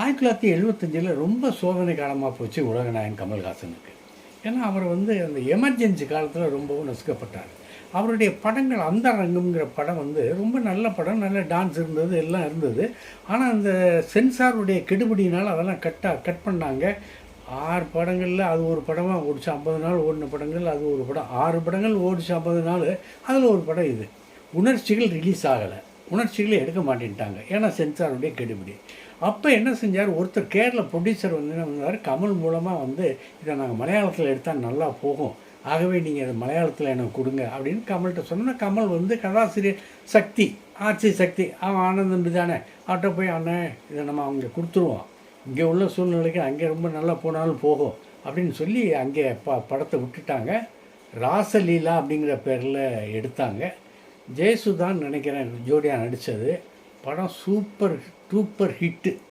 ஆயிரத்தி தொள்ளாயிரத்தி எழுபத்தஞ்சில் ரொம்ப சோதனை காலமாக போச்சு உலகநாயகன் கமல்ஹாசனுக்கு. ஏன்னா அவர் வந்து அந்த எமர்ஜென்சி காலத்தில் ரொம்பவும் நசுக்கப்பட்டார். அவருடைய படங்கள் அந்த ரங்கம்ங்கிற படம் வந்து ரொம்ப நல்ல படம் நல்ல டான்ஸ் இருந்தது எல்லாம் இருந்தது. ஆனால் அந்த சென்சாருடைய கெடுபிடியினால் அதெல்லாம் கட்டாக கட் பண்ணாங்க. ஆறு படங்களில் அது ஒரு படமாக ஓடிச்சு ஐம்பது நாள் ஓடின படங்கள் அது ஒரு படம். ஆறு படங்கள் ஓடிச்சு ஐம்பது நாள் அதில் ஒரு படம் இது. உணர்ச்சிகள் ரிலீஸ் ஆகலை. உணர்ச்சிகளை எடுக்க மாட்டேன்ட்டாங்க. ஏன்னா சென்சாருடைய கெடுபிடி. அப்போ என்ன செஞ்சார்? ஒருத்தர் கேரள ப்ரொடியூசர் வந்து என்ன பண்ணார் கமல் மூலமாக வந்து இதை நாங்கள் மலையாளத்தில் எடுத்தால் நல்லா போகும். ஆகவே நீங்கள் அதை மலையாளத்தில் எனக்கு கொடுங்க அப்படின்னு கமல்கிட்ட சொன்னால் கமல் வந்து கதாசிரியர் சக்தி ஆட்சி சக்தி அவன் ஆனந்தம் தானே. அவட்ட போய் அண்ணன் இதை நம்ம அவங்க கொடுத்துருவோம். இங்கே உள்ள சூழ்நிலைக்கு அங்கே ரொம்ப நல்லா போனாலும் போகும். அப்படின்னு சொல்லி அங்கே ப படத்தை விட்டுட்டாங்க. ராசலீலா அப்படிங்கிற பேரில் எடுத்தாங்க. ஜெயசுதான் நினைக்கிறேன் ஜோடியாக நடித்தது படம் சூப்பர் சூப்பர் ஹிட்டு.